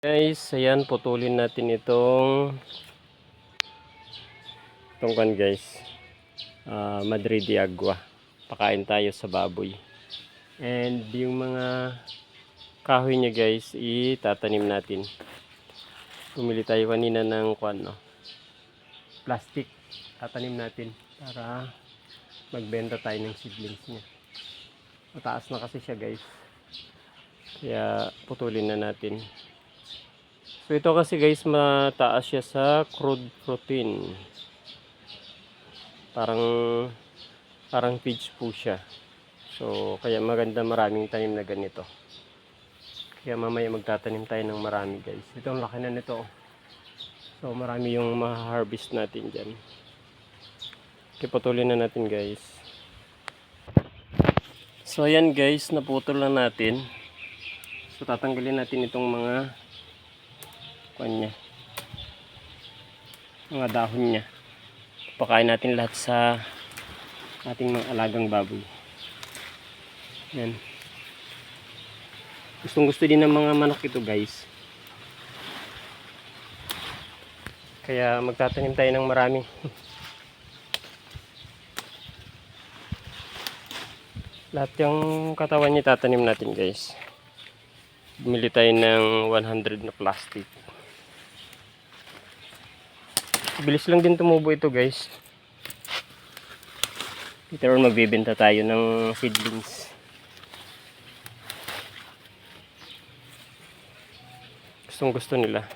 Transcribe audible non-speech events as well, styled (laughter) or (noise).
Guys, ayan, putulin natin itong itong kan guys. Ah, Madrid de Agua. Pakain tayo sa baboy. And yung mga kahoy niya guys, itatanim natin. Pumili tayo kanina ng kwan, no? Plastic. Tatanim natin para magbenta tayo ng seedlings niya. Mataas na kasi siya guys. Kaya putulin na natin. So ito kasi guys mataas siya sa crude protein. Parang parang peach po siya. So kaya maganda maraming tanim na ganito. Kaya mamaya magtatanim tayo ng marami guys. Ito ang laki na nito. So marami yung ma-harvest natin dyan. Kiputulin na natin guys. So ayan guys, naputol na natin. So tatanggalin natin itong mga kuan niya. Mga dahon niya. Pakain natin lahat sa ating mga alagang baboy. Yan. Gustong gusto din ng mga manok ito guys. Kaya magtatanim tayo ng marami. (laughs) Lahat yung katawan niya tatanim natin guys. Bumili tayo ng 100 na plastic. Bilis lang din tumubo ito guys. Later on magbibenta tayo ng seedlings. Gustong gusto nila.